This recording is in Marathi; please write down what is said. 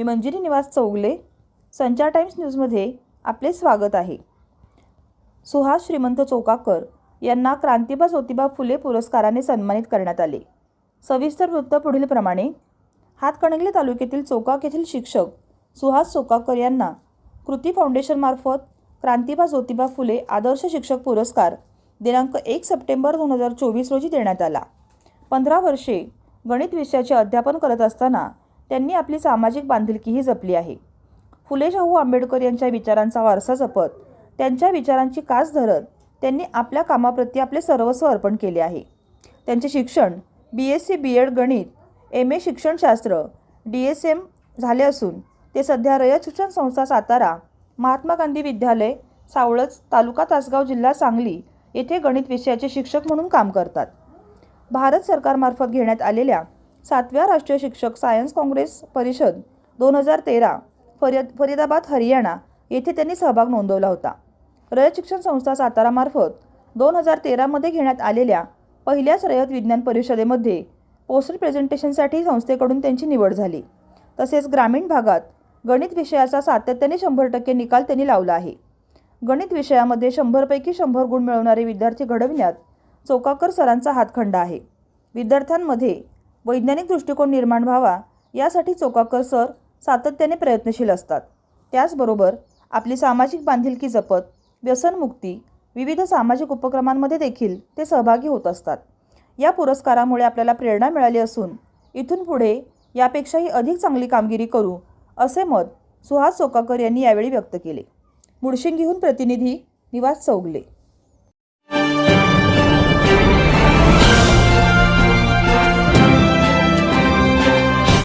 मी मंजिरी निवास चौगले संचार टाइम्स न्यूजमध्ये आपले स्वागत आहे. सुहास श्रीमंत चौकाकर यांना क्रांतिबा ज्योतिबा फुले पुरस्काराने सन्मानित करण्यात आले. सविस्तर वृत्त पुढीलप्रमाणे हातकणंगले तालुक्यातील चौकाक येथील शिक्षक सुहास चौकाकर यांना कृती फाउंडेशनमार्फत क्रांतिबा ज्योतिबा फुले आदर्श शिक्षक पुरस्कार दिनांक एक सप्टेंबर दोन हजार चोवीस रोजी देण्यात आला. पंधरा वर्षे गणित विषयाचे अध्यापन करत असताना त्यांनी आपली सामाजिक बांधिलकीही जपली आहे. फुले शाहू आंबेडकर यांच्या विचारांचा वारसा जपत त्यांच्या विचारांची कास धरत त्यांनी आपल्या कामाप्रती आपले सर्वस्व अर्पण केले आहे. त्यांचे शिक्षण B S C B Ed गणित एम ए शिक्षणशास्त्र डी एस एम झाले असून ते सध्या रयत शिक्षण संस्था सातारा महात्मा गांधी विद्यालय सावळज तालुका तासगाव जिल्हा सांगली येथे गणित विषयाचे शिक्षक म्हणून काम करतात. भारत सरकारमार्फत घेण्यात आलेल्या सातव्या राष्ट्रीय शिक्षक सायन्स काँग्रेस परिषद दोन हजार तेरा फरिया फरीदाबाद हरियाणा येथे त्यांनी सहभाग नोंदवला होता. रयत शिक्षण संस्था सातारामार्फत दोन हजार तेरामध्ये घेण्यात आलेल्या पहिल्याच रयत विज्ञान परिषदेमध्ये पोस्टर प्रेझेंटेशनसाठी संस्थेकडून त्यांची निवड झाली. तसेच ग्रामीण भागात गणित विषयाचा सातत्याने शंभर टक्के निकाल त्यांनी लावला आहे. गणित विषयामध्ये शंभरपैकी शंभर गुण मिळवणारे विद्यार्थी घडविण्यात चोकाकर सरांचा हातखंडा आहे. विद्यार्थ्यांमध्ये वैज्ञानिक दृष्टिकोन निर्माण व्हावा यासाठी चोकाकर सर सातत्याने प्रयत्नशील असतात. त्याचबरोबर आपली सामाजिक बांधिलकी जपत व्यसनमुक्ती विविध सामाजिक उपक्रमांमध्ये देखील ते सहभागी होत असतात. या पुरस्कारामुळे आपल्याला प्रेरणा मिळाली असून इथून पुढे यापेक्षाही अधिक चांगली कामगिरी करू असे मत सुहास चोकाकर यांनी यावेळी व्यक्त केले. मुडशिंगीहून प्रतिनिधी निवास चौगले.